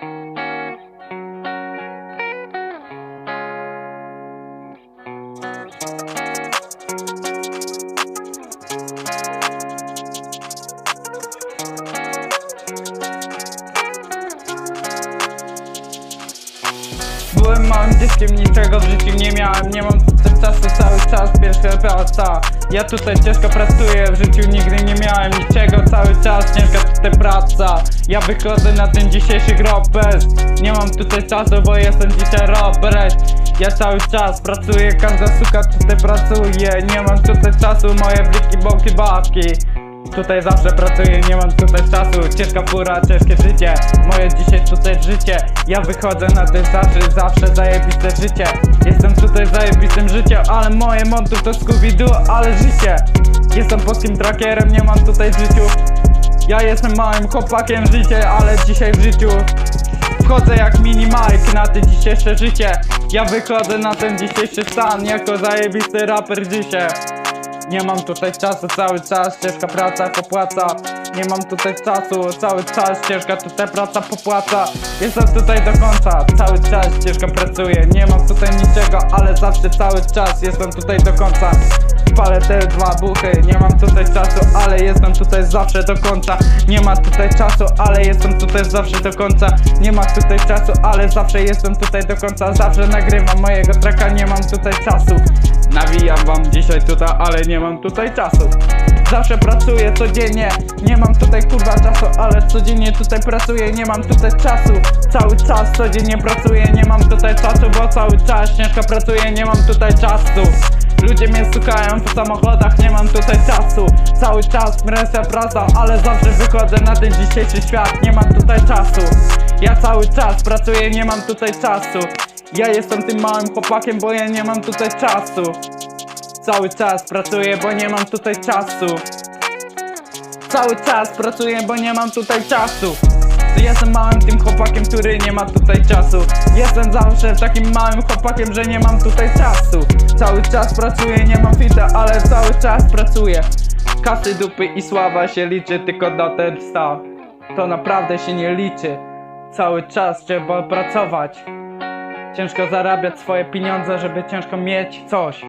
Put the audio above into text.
Thank you. Byłem małym dzieckiem, niczego w życiu nie miałem. Nie mam też czasu, cały czas pierwsza praca. Ja tutaj ciężko pracuję, w życiu nigdy nie miałem niczego. Cały czas ciężka tutaj praca. Ja wychodzę na ten dzisiejszy gropes Nie mam tutaj czasu, bo jestem dzisiaj Robert Ja cały czas pracuję, każda suka tutaj pracuje. Nie mam tutaj czasu, moje bliki, boki, baki. Tutaj zawsze pracuję, nie mam tutaj czasu. Ciężka fura, ciężkie życie. Moje dzisiaj życie. Ja wychodzę na ten zawsze, zawsze zajebiste życie. Jestem tutaj zajebistym życiem Ale moje montu to Scooby-Doo, ale życie. Jestem polskim trackerem, nie mam tutaj w życiu. Ja jestem małym chłopakiem życie Ale dzisiaj w życiu. Wchodzę jak mini Mike na te dzisiejsze życie. Ja wychodzę na ten dzisiejszy stan Jako zajebisty raper dzisiaj. Nie mam tutaj czasu, cały czas ciężka praca popłaca Nie mam tutaj czasu, cały czas ciężka tutaj praca popłaca. Jestem tutaj do końca, cały czas ciężko pracuję Nie mam tutaj niczego, ale zawsze cały czas jestem tutaj do końca. Palę te dwa buchy, nie mam tutaj czasu, ale jestem tutaj zawsze do końca. Nie ma tutaj czasu, ale jestem tutaj zawsze do końca. Nie ma tutaj czasu, ale zawsze jestem tutaj do końca. Zawsze nagrywam mojego tracka, nie mam tutaj czasu. Nawijam wam dzisiaj tutaj, ale nie mam tutaj czasu Zawsze pracuję codziennie, nie mam tutaj kurwa czasu Ale codziennie tutaj pracuję, nie mam tutaj czasu. Cały czas codziennie pracuję, nie mam tutaj czasu Bo cały czas ciężko pracuję, nie mam tutaj czasu. Ludzie mnie stukają w samochodach, nie mam tutaj czasu. Cały czas presja praca, ale zawsze wychodzę na ten dzisiejszy świat. Nie mam tutaj czasu. Ja cały czas pracuję, nie mam tutaj czasu. Ja jestem tym małym chłopakiem, bo ja nie mam tutaj czasu Cały czas pracuję, bo nie mam tutaj czasu. Cały czas pracuję, bo nie mam tutaj czasu. Jestem małym tym chłopakiem, który nie ma tutaj czasu. Jestem zawsze takim małym chłopakiem, że nie mam tutaj czasu. Cały czas pracuję, nie mam fita, ale cały czas pracuję. Kasy, dupy i sława się liczy tylko do ten stan To naprawdę się nie liczy. Cały czas trzeba pracować. Ciężko zarabiać swoje pieniądze, żeby ciężko mieć coś